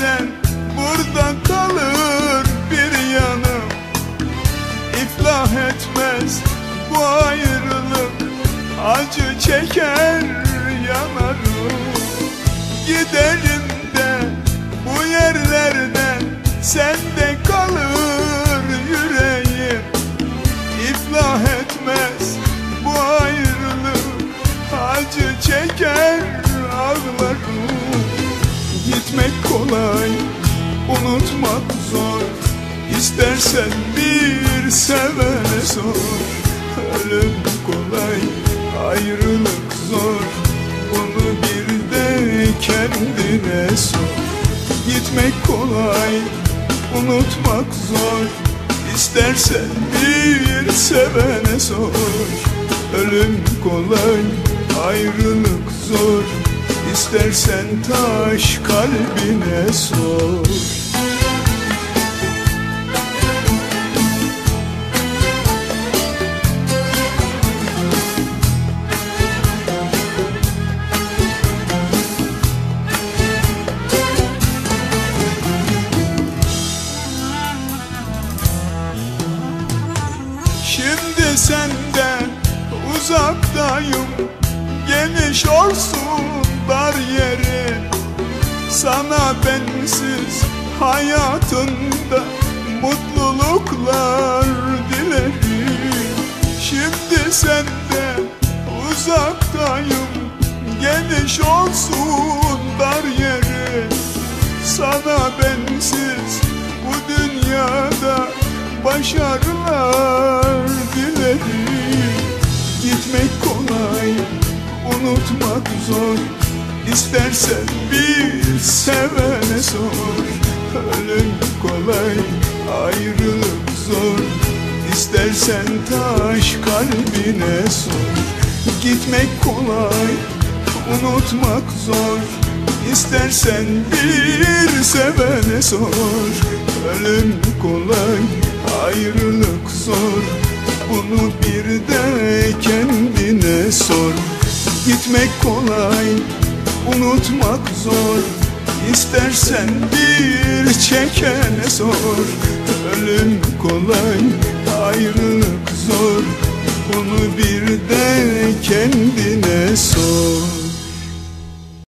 gidersen burada kalır bir yanım. İflah etmez bu ayrılık. Acı çeker yanarım. Giderim de bu yerlerden sen de Gitmek kolay unutmak zor. İstersen bir sevene sor. Ölüm kolay ayrılık zor. Bunu bir de kendine sor. Gitmek kolay unutmak zor. İstersen bir sevene sor. Ölüm kolay ayrılık zor İstersen taş kalbine sor. Şimdi senden uzaktayım. Geniş olsun yeri Sana bensiz hayatında Mutluluklar dilerim. Şimdi senden uzaktayım Geniş olsun dar yeri. Sana bensiz bu dünyada başarılar dilerim. Gitmek kolay, unutmak zor İstersen bir sevene sor. Ölüm kolay, ayrılık zor. İstersen taş kalbine sor. Gitmek kolay, unutmak zor. İstersen bir sevene sor. Ölüm kolay, ayrılık zor. Bunu bir de kendine sor. Gitmek kolay, unutmak zor. İstersen bir çekene sor. Ölüm kolay, ayrılık zor. Bunu bir de kendine sor.